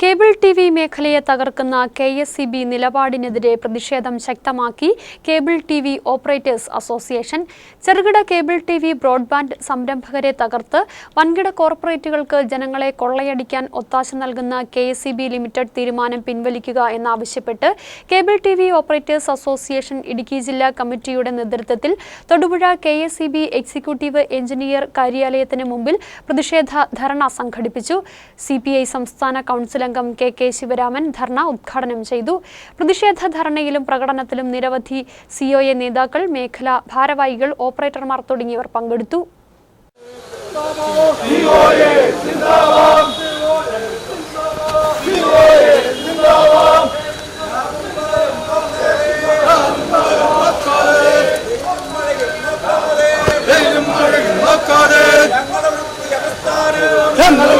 Cable T V മേഖലയെ തകർക്കുന്ന K S C B നിലപാടിനെതിരെ പ്രതിഷേധം ശക്തമാക്കി cable T V operators association. ചെറുകിട കേബിൾ ടി വി ബ്രോഡ്ബാൻഡ് സംരംഭകരെ തകർത്ത് വൻകിട കോർപ്പറേറ്റുകൾക്ക് ജനങ്ങളെ കൊള്ളയടിക്കാൻ ഒത്താശ നൽകുന്ന K S C B limited തീരുമാനം പിൻവലിക്കുക എന്നാവശ്യപ്പെട്ട് cable T V operators association Idukki ജില്ലാ കമ്മിറ്റിയുടെ നേതൃത്വത്തിൽ Thodupuzha K S C B executive engineer കാര്യാലയത്തിന് മുമ്പിൽ പ്രതിഷേധ ധർണ സംഘടിപ്പിച്ചു. സി സംസ്ഥാന കൗൺസിൽ അംഗം കെ കെ ശിവരാമൻ ധർണ ഉദ്ഘാടനം ചെയ്തു. പ്രതിഷേധ ധർണയിലും പ്രകടനത്തിലും നിരവധി സിഒഎ നേതാക്കൾ മേഖലാ ഭാരവാഹികൾ ഓപ്പറേറ്റർമാർ തുടങ്ങിയവർ പങ്കെടുത്തു. കേബിൾ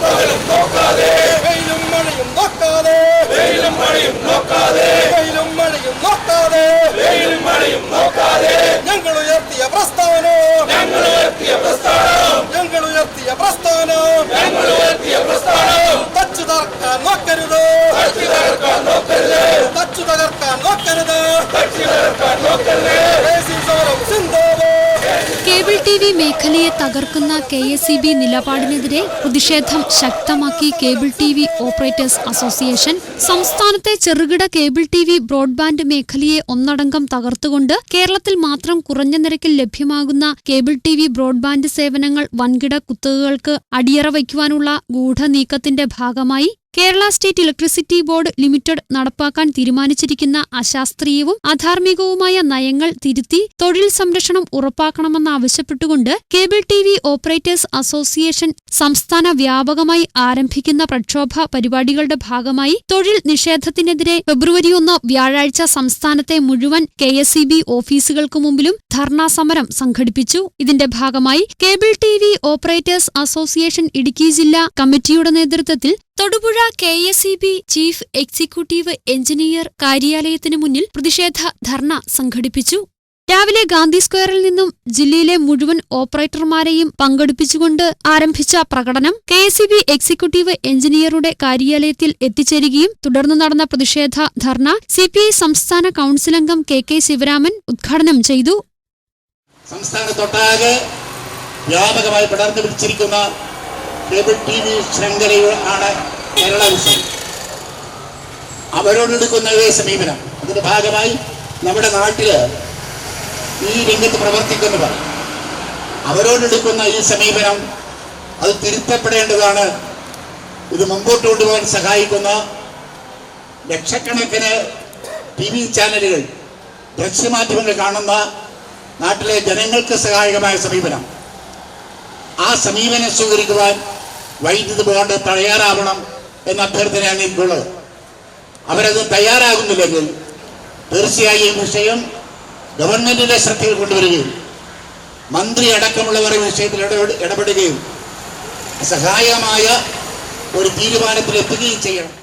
പകലും നോക്കാതെ. വെയിലും മഴയും നോക്കാതെ. വെയിലും മഴയും നോക്കാതെ. വെയിലും മഴയും നോക്കാതെ. വെയിലും മഴയും നോക്കാതെ. ഞങ്ങൾ ഉയർത്തിയ പ്രസ്ഥാനം. ഞങ്ങൾ ഉയർത്തിയ പ്രസ്ഥാനം. ഞങ്ങൾ ഉയർത്തിയ പ്രസ്ഥാനം. ഞങ്ങൾ ഉയർത്തിയ പ്രസ്ഥാനം. തകർക്കാൻ നോക്കരുത്. തച്ചു തകർക്കാൻ നോക്കരുത്. തട്ടി കേബിൾ ടി വി മേഖലയെ തകർക്കുന്ന കെ എസ് ഇ ബി നിലപാടിനെതിരെ പ്രതിഷേധം ശക്തമാക്കി cable T V operators association. സംസ്ഥാനത്തെ ചെറുകിട കേബിൾ ടി വി ബ്രോഡ്ബാൻഡ് മേഖലയെ ഒന്നടങ്കം തകർത്തുകൊണ്ട് കേരളത്തിൽ മാത്രം കുറഞ്ഞ നിരക്കിൽ ലഭ്യമാകുന്ന കേബിൾ ടി വി ബ്രോഡ്ബാൻഡ് സേവനങ്ങൾ വൻകിട കുത്തകകൾക്ക് അടിയറ വയ്ക്കുവാനുള്ള ഗൂഢനീക്കത്തിന്റെ ഭാഗമായി Kerala state electricity board limited നടപ്പാക്കാൻ തീരുമാനിച്ചിരിക്കുന്ന അശാസ്ത്രീയവും അധാർമികവുമായ നയങ്ങൾ തിരുത്തി തൊഴിൽ സംരക്ഷണം ഉറപ്പാക്കണമെന്നാവശ്യപ്പെട്ടുകൊണ്ട് cable T V operators association സംസ്ഥാന വ്യാപകമായി ആരംഭിക്കുന്ന പ്രക്ഷോഭ പരിപാടികളുടെ ഭാഗമായി തൊഴിൽ നിഷേധത്തിനെതിരെ ഫെബ്രുവരി ഒന്ന് വ്യാഴാഴ്ച സംസ്ഥാനത്തെ മുഴുവൻ കെ എസ് ഓഫീസുകൾക്ക് മുമ്പിലും ധർണാ സമരം സംഘടിപ്പിച്ചു. ഇതിന്റെ ഭാഗമായി cable T V operators association Idukki ജില്ലാ കമ്മിറ്റിയുടെ നേതൃത്വത്തിൽ Thodupuzha K S E B chief executive engineer കാര്യാലയത്തിന് മുന്നിൽ പ്രതിഷേധ ധർണ സംഘടിപ്പിച്ചു. രാവിലെ ഗാന്ധി സ്ക്വയറിൽ നിന്നും ജില്ലയിലെ മുഴുവൻ ഓപ്പറേറ്റർമാരെയും പങ്കെടുപ്പിച്ചുകൊണ്ട് ആരംഭിച്ച പ്രകടനം കെ എസ് ബി എക്സിക്യൂട്ടീവ് എഞ്ചിനീയറുടെ കാര്യാലയത്തിൽ എത്തിച്ചേരുകയും തുടർന്ന് നടന്ന പ്രതിഷേധ ധർണ സി പി ഐ സംസ്ഥാന കൌൺസിൽ അംഗം കെ കെ ശിവരാമൻ ഉദ്ഘാടനം ചെയ്തു. സംസ്ഥാനത്തൊട്ടാകെ വ്യാപകമായി പടർന്നു പിടിച്ചിരിക്കുന്ന കേബിൾ ടി വി ശൃംഖലയാണ് കേരള വിഷൻ അവരോടെടുക്കുന്ന സമീപനം. അതിന്റെ ഭാഗമായി നമ്മുടെ നാട്ടിൽ ഈ രംഗത്ത് പ്രവർത്തിക്കുന്നവർ അവരോടെടുക്കുന്ന ഈ സമീപനം അത് തിരുത്തപ്പെടേണ്ടതാണ്. ഇത് മുമ്പോട്ട് കൊണ്ടുപോകാൻ സഹായിക്കുന്ന ലക്ഷക്കണക്കിന് ടി വി ചാനലുകൾ ദൃശ്യമാധ്യമങ്ങൾ കാണുന്ന നാട്ടിലെ ജനങ്ങൾക്ക് സഹായകമായ സമീപനം. ആ സമീപനം സ്വീകരിക്കുവാൻ വൈദ്യുതി ബോർഡ് തയ്യാറാവണം എന്ന അഭ്യർത്ഥനയാണ് എനിക്കുള്ളത് അവരത് തയ്യാറാകുന്നില്ലെങ്കിൽ തീർച്ചയായും വിഷയം ഗവൺമെന്റിന്റെ ശ്രദ്ധയിൽ കൊണ്ടുവരികയും മന്ത്രി അടക്കമുള്ളവർ വിഷയത്തിൽ ഇടപെട- ഇടപെടുകയും സഹായമായ ഒരു തീരുമാനത്തിൽ എത്തുകയും ചെയ്യണം.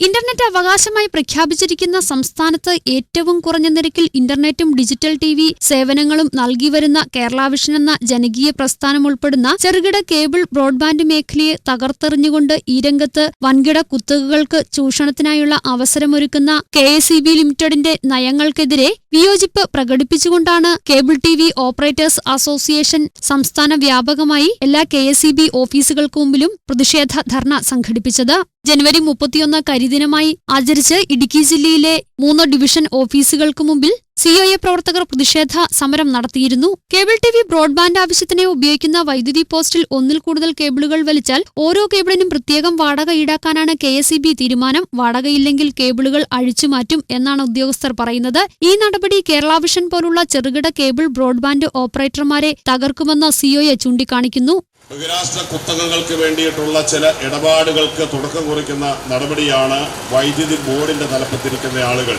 ഇന്റർനെറ്റ് അവകാശമായി പ്രഖ്യാപിച്ചിരിക്കുന്ന സംസ്ഥാനത്ത് ഏറ്റവും കുറഞ്ഞ നിരക്കിൽ ഇന്റർനെറ്റും ഡിജിറ്റൽ ടി വി സേവനങ്ങളും നൽകി വരുന്ന കേരള വിഷൻ എന്ന ജനകീയ പ്രസ്ഥാനം ഉൾപ്പെടുന്ന ചെറുകിട കേബിൾ ബ്രോഡ്ബാൻഡ് മേഖലയെ തകർത്തെറിഞ്ഞുകൊണ്ട് ഈ രംഗത്ത് വൻകിട കുത്തകകൾക്ക് ചൂഷണത്തിനായുള്ള അവസരമൊരുക്കുന്ന കെ എസ് ഇ ബി ലിമിറ്റഡിന്റെ നയങ്ങൾക്കെതിരെ വിയോജിപ്പ് പ്രകടിപ്പിച്ചുകൊണ്ടാണ് cable T V operators association സംസ്ഥാന വ്യാപകമായി എല്ലാ കെ എസ് ഇ ബി ഓഫീസുകൾക്ക് മുമ്പിലും പ്രതിഷേധ ധർണ സംഘടിപ്പിച്ചത്. ജനുവരി മുപ്പത്തിയൊന്ന് കരിദിനമായി ആചരിച്ച് ഇടുക്കി ജില്ലയിലെ മൂന്ന് ഡിവിഷൻ ഓഫീസുകൾക്ക് മുമ്പിൽ സിഒഎ പ്രവർത്തകർ പ്രതിഷേധ സമരം നടത്തിയിരുന്നു. കേബിൾ ടി വി ബ്രോഡ്ബാൻഡ് ആവശ്യത്തിന് ഉപയോഗിക്കുന്ന വൈദ്യുതി പോസ്റ്റിൽ ഒന്നിൽ കൂടുതൽ കേബിളുകൾ വലിച്ചാൽ ഓരോ കേബിളിനും പ്രത്യേകം വാടക ഈടാക്കാനാണ് കെ എസ് ബി തീരുമാനം. വാടകയില്ലെങ്കിൽ കേബിളുകൾ അഴിച്ചു മാറ്റും എന്നാണ് ഉദ്യോഗസ്ഥർ പറയുന്നത്. ഈ നടപടി കേരള വിഷൻ പോലുള്ള ചെറുകിട കേബിൾ ബ്രോഡ്ബാൻഡ് ഓപ്പറേറ്റർമാരെ തകർക്കുമെന്ന് സിഒഎ ചൂണ്ടിക്കാണിക്കുന്നു. ബഹിരാഷ്ട്ര കുത്തകങ്ങൾക്ക് വേണ്ടിയിട്ടുള്ള ചില ഇടപാടുകൾക്ക് തുടക്കം കുറിക്കുന്ന നടപടിയാണ് വൈദ്യുതി ബോർഡിന്റെ തലപ്പത്തിരിക്കുന്ന ആളുകൾ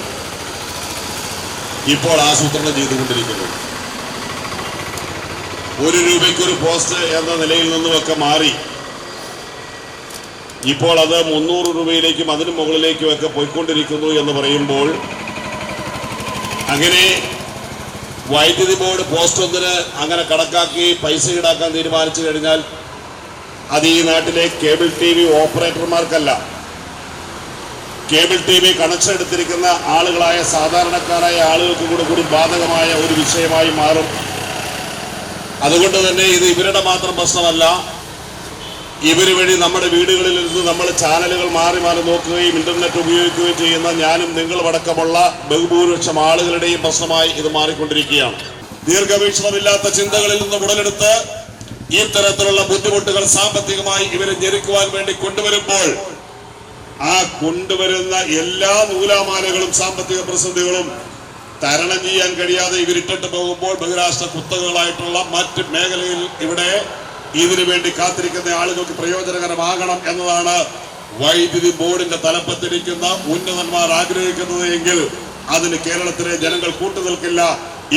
ഇപ്പോൾ ആസൂത്രണം ചെയ്തുകൊണ്ടിരിക്കുന്നത്. ഒരു രൂപയ്ക്കൊരു പോസ്റ്റ് എന്ന നിലയിൽ നിന്നുമൊക്കെ മാറി. ഇപ്പോൾ അത് മുന്നൂറ് രൂപയിലേക്കും അതിനു മുകളിലേക്കും ഒക്കെ പോയിക്കൊണ്ടിരിക്കുന്നു എന്ന് പറയുമ്പോൾ അങ്ങനെ വൈദ്യുതി ബോർഡ് പോസ്റ്റ് ഒന്നിന് അങ്ങനെ കണക്കാക്കി പൈസ ഈടാക്കാൻ തീരുമാനിച്ചു കഴിഞ്ഞാൽ അത് ഈ നാട്ടിലെ കേബിൾ ടി വി ഓപ്പറേറ്റർമാർക്കല്ല. കേബിൾ ടി വി കണക്ഷൻ എടുത്തിരിക്കുന്ന ആളുകളായ സാധാരണക്കാരായ ആളുകൾക്ക് കൂടെ കൂടി ബാധകമായ ഒരു വിഷയമായി മാറും. അതുകൊണ്ട് തന്നെ ഇത് ഇവരുടെ മാത്രം പ്രശ്നമല്ല ഇവർ വഴി നമ്മുടെ വീടുകളിൽ ഇരുന്ന് നമ്മൾ ചാനലുകൾ മാറി മാറി നോക്കുകയും ഇന്റർനെറ്റ് ഉപയോഗിക്കുകയും ചെയ്യുന്ന ഞാനും നിങ്ങളും അടക്കമുള്ള ബഹുഭൂരിപക്ഷം ആളുകളുടെയും പ്രശ്നമായി ഇത് മാറിക്കൊണ്ടിരിക്കുകയാണ്. ദീർഘവീക്ഷണമില്ലാത്ത ചിന്തകളിൽ നിന്ന് ഉടലെടുത്ത് തരത്തിലുള്ള ബുദ്ധിമുട്ടുകൾ സാമ്പത്തികമായി ഇവരെ ഞെരുക്കുവാൻ വേണ്ടി കൊണ്ടുവരുമ്പോൾ ആ കൊണ്ടുവരുന്ന എല്ലാ നൂലാമാലകളും സാമ്പത്തിക പ്രതിസന്ധികളും തരണം ചെയ്യാൻ കഴിയാതെ ഇവരിട്ടിട്ട് പോകുമ്പോൾ ബഹിരാഷ്ട്ര കുത്തകകളായിട്ടുള്ള മറ്റ് മേഖലയിൽ ഇവിടെ ഇതിനു വേണ്ടി കാത്തിരിക്കുന്ന ആളുകൾക്ക് പ്രയോജനകരമാകണം എന്നതാണ് വൈദ്യുതി ബോർഡിന്റെ തലപ്പത്തിരിക്കുന്ന ഉന്നതന്മാർ ആഗ്രഹിക്കുന്നത് എങ്കിൽ അതിന് കേരളത്തിലെ ജനങ്ങൾ കൂട്ടുനിൽക്കില്ല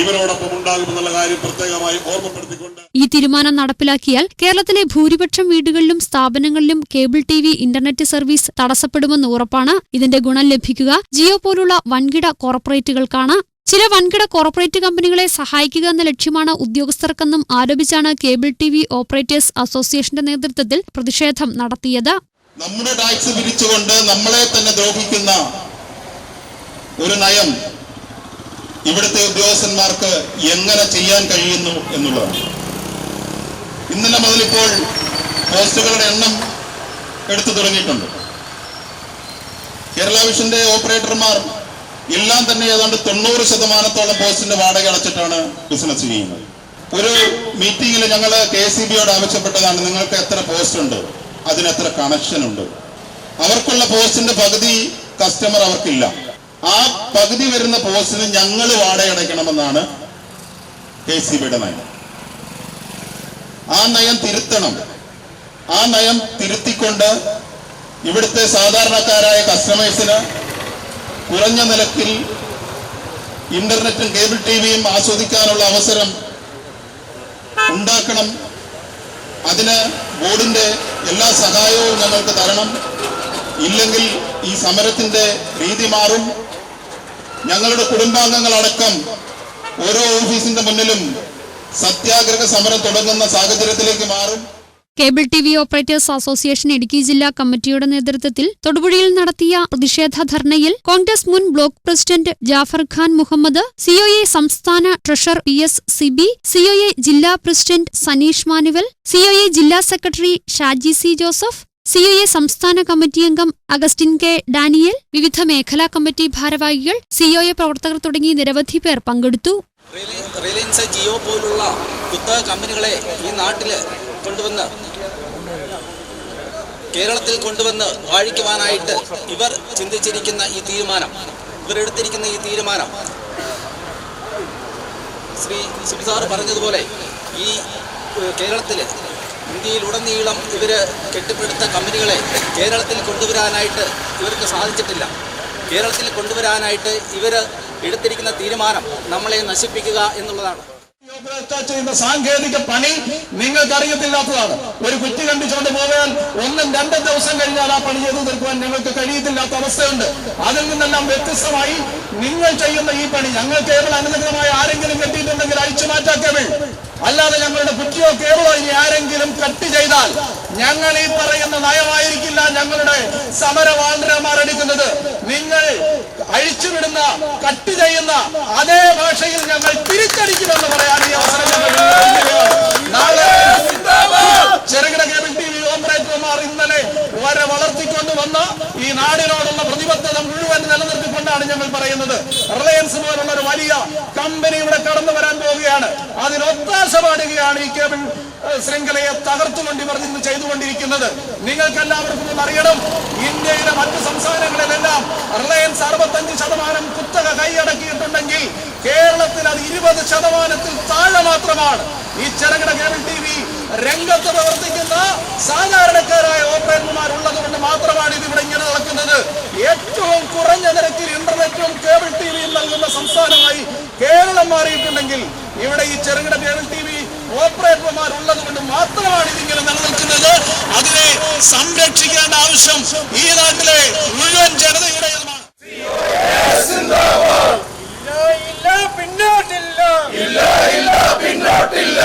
ഇവരോടൊപ്പം ഉണ്ടാകുമെന്നുള്ള കാര്യം പ്രത്യേകമായി ഓർമ്മപ്പെടുത്തിക്കൊണ്ട് ഈ തീരുമാനം നടപ്പിലാക്കിയാൽ കേരളത്തിലെ ഭൂരിപക്ഷം വീടുകളിലും സ്ഥാപനങ്ങളിലും cable T V internet service തടസ്സപ്പെടുമെന്ന് ഉറപ്പാണ്. ഇതിന്റെ ഗുണം ലഭിക്കുക. ജിയോ പോലുള്ള വൻകിട കോർപ്പറേറ്റുകൾക്കാണ് ചില വൻകിട കോർപ്പറേറ്റ് കമ്പനികളെ സഹായിക്കുക എന്ന ലക്ഷ്യമാണ് ഉദ്യോഗസ്ഥർക്കെന്നും ആരോപിച്ചാണ് കേബിൾ ടി വി ഓപ്പറേറ്റേഴ്സ് അസോസിയേഷന്റെ നേതൃത്വത്തിൽ പ്രതിഷേധം നടത്തിയത്. നമ്മുടെ ടാക്സ് പിരിച്ചുകൊണ്ട് നമ്മളെ തന്നെ ദ്രോഹിക്കുന്ന ഒരു നയം ഇവിടുത്തെ ഉദ്യോഗസ്ഥന്മാർക്ക് എങ്ങനെ ചെയ്യാൻ കഴിയുന്നു എന്നുള്ളതാണ്. ഇന്നലെ മുതൽ ഇപ്പോൾ പോസ്റ്റുകളുടെ എണ്ണം എടുത്തു തുടങ്ങിയിട്ടുണ്ട്. കേരള വിഷന്റെ ഓപ്പറേറ്റർമാർ എല്ലാം തന്നെ ഏതാണ്ട് തൊണ്ണൂറ് ശതമാനത്തോളം പോസ്റ്റിന്റെ വാടക അടച്ചിട്ടാണ് ബിസിനസ് ചെയ്യുന്നത്. ഒരു മീറ്റിംഗിൽ ഞങ്ങൾ കെ സി ബിയോട് ആവശ്യപ്പെട്ടതാണ് നിങ്ങൾക്ക് എത്ര പോസ്റ്റ് ഉണ്ട് അതിന് എത്ര കണക്ഷൻ ഉണ്ട്. അവർക്കുള്ള പോസ്റ്റിന്റെ പകുതി കസ്റ്റമർ അവർക്കില്ല. ആ പകുതി വരുന്ന പോസ്റ്റിന് ഞങ്ങൾ വാടക അടയ്ക്കണമെന്നാണ് കെ സി ബിയുടെ നയം. ആ നയം തിരുത്തണം. ആ നയം തിരുത്തിക്കൊണ്ട് ഇവിടുത്തെ സാധാരണക്കാരായ കസ്റ്റമേഴ്സിന് കുറഞ്ഞ നിരക്കിൽ ഇന്റർനെറ്റും കേബിൾ ടി വിയും ആസ്വദിക്കാനുള്ള അവസരം ഉണ്ടാക്കണം. അതിന് ബോർഡിന്റെ എല്ലാ സഹായവും ഞങ്ങൾക്ക് തരണം. ഇല്ലെങ്കിൽ ഈ സമരത്തിന്റെ രീതി മാറും. ഞങ്ങളുടെ കുടുംബാംഗങ്ങളടക്കം ഓരോ ഓഫീസിന്റെ മുന്നിലും സത്യാഗ്രഹ സമരം തുടങ്ങുന്ന സാഹചര്യത്തിലേക്ക് മാറും. Cable T V operators association Idukki ജില്ലാ കമ്മിറ്റിയുടെ നേതൃത്വത്തിൽ തൊടുപുഴയിൽ നടത്തിയ പ്രതിഷേധ ധർണയിൽ കോൺഗ്രസ് മുൻ block president Jaffar Khan Muhammad COA സംസ്ഥാന treasurer P S Siby COA ജില്ലാ പ്രസിഡന്റ് സനീഷ് മാനുവൽ സിഒഎ ജില്ലാ secretary Shaji C Joseph COA സംസ്ഥാന കമ്മിറ്റി അംഗം അഗസ്റ്റിൻ കെ ഡാനിയൽ വിവിധ മേഖലാ കമ്മിറ്റി ഭാരവാഹികൾ സിഒഎ പ്രവർത്തകർ തുടങ്ങി നിരവധി പേർ പങ്കെടുത്തു. റിലയൻസ് ജിയോ പോലുള്ള കുത്തക കമ്പനികളെ ഈ നാട്ടിൽ കൊണ്ടുവന്ന് കേരളത്തിൽ കൊണ്ടുവന്ന് വാഴിക്കുവാനായിട്ട് ഇവർ ചിന്തിച്ചിരിക്കുന്ന ഈ തീരുമാനം ഇവരെടുത്തിരിക്കുന്ന ഈ തീരുമാനം. ശ്രീ സുബിസാർ പറഞ്ഞതുപോലെ ഈ കേരളത്തിൽ ഇന്ത്യയിലുടനീളം ഇവർ കെട്ടിപ്പടുത്ത കമ്പനികളെ കേരളത്തിൽ കൊണ്ടുവരാനായിട്ട് ഇവർക്ക് സാധിച്ചിട്ടില്ല. കേരളത്തിൽ കൊണ്ടുവരാനായിട്ട് ഇവർ എടുത്തിരിക്കുന്ന തീരുമാനം നമ്മളെ നശിപ്പിക്കുക എന്നുള്ളതാണ്. സാങ്കേതിക പണി നിങ്ങൾക്ക് അറിയത്തില്ലാത്തതാണ് ഒരു കുറ്റി കണ്ടിച്ചുകൊണ്ട് പോയാൽ ഒന്നും രണ്ടും ദിവസം കഴിഞ്ഞാൽ ആ പണി ചെയ്തു തീർക്കുവാൻ ഞങ്ങൾക്ക് കഴിയത്തില്ലാത്ത അവസ്ഥയുണ്ട്. അതിൽ നിന്നെല്ലാം വ്യത്യസ്തമായി നിങ്ങൾ ചെയ്യുന്ന ഈ പണി ഞങ്ങൾ കേബിൾ അനുഗ്രഹമായ ആരെങ്കിലും കെട്ടിയിട്ടുണ്ടെങ്കിൽ അഴിച്ചു മാറ്റാക്കവേ അല്ലാതെ ഞങ്ങളുടെ ബുദ്ധിയോ കേവലോ ഇനി ആരെങ്കിലും കട്ട് ചെയ്താൽ ഞങ്ങൾ ഈ പറയുന്ന നയമായിരിക്കില്ല ഞങ്ങളുടെ സമരവാന്തരന്മാർ എടുക്കുന്നത്. നിങ്ങൾ അഴിച്ചുവിടുന്ന കട്ട് ചെയ്യുന്ന അതേ ഭാഷയിൽ ഞങ്ങൾ തിരിച്ചടിക്കുമെന്ന് പറയാൻ ഈ അവസരം നാളെ ചെറുകിട കേബിൾ ടി വി ഓപ്പറേറ്റർമാർ ഇന്നലെ വരെ വളർത്തിക്കൊണ്ട് വന്ന ഈ നാടിനോടുള്ള പ്രതിബദ്ധത മുഴുവൻ നിലനിർത്തിക്കൊണ്ടാണ് ഞങ്ങൾ പറയുന്നത് റിലയൻസ് പോലുള്ള ഒരു വലിയ കമ്പനി ഇവിടെ കടന്നു വരാൻ പോവുകയാണ് അതിന് പാടുകയാണ് ഈ കേബിൾ ശൃംഖലയെ തകർത്തുകൊണ്ട് ഇവർ ഇന്ന് ചെയ്തുകൊണ്ടിരിക്കുന്നത്. നിങ്ങൾക്ക് എല്ലാവർക്കും ഒന്ന് അറിയണം. ഇന്ത്യയിലെ മറ്റു സംസ്ഥാനങ്ങളിലെല്ലാം റിലയൻസ് അറുപത്തഞ്ച് ശതമാനം കുത്തക കൈയടക്കിയിട്ടുണ്ടെങ്കിൽ കേരളത്തിൽ അത് ഇരുപത് ശതമാനത്തിൽ താഴെ മാത്രമാണ്. ഈ ചെറുകിട കേബിൾ ടി വി രംഗത്ത് പ്രവർത്തിക്കുന്ന സാധാരണക്കാരായ ഓപ്പറേറ്റർമാർ ഉള്ളത് കൊണ്ട് മാത്രമാണ് ഇത് ഇവിടെ ഇങ്ങനെ നടക്കുന്നത്. ഏറ്റവും കുറഞ്ഞ നിരക്കിൽ ഇന്റർനെറ്റും കേബിൾ ടി വിയും നൽകുന്ന സംസ്ഥാനമായി കേരളം മാറിയിട്ടുണ്ടെങ്കിൽ ഇവിടെ ഈ ചെറുകിട കേബിൾ ടി വി ഓപ്പറേറ്റർമാർ ഉള്ളത് കൊണ്ട് മാത്രമാണ് ഇതിങ്ങനെ നിലനിൽക്കുന്നത്. അതിനെ സംരക്ഷിക്കേണ്ട ആവശ്യം ഈ നാട്ടിലെ മുഴുവൻ ജനതയുടെ ഇല്ല പിന്നോട്ടില്ല. ഇല്ല ഇല്ല പിന്നോട്ടില്ല.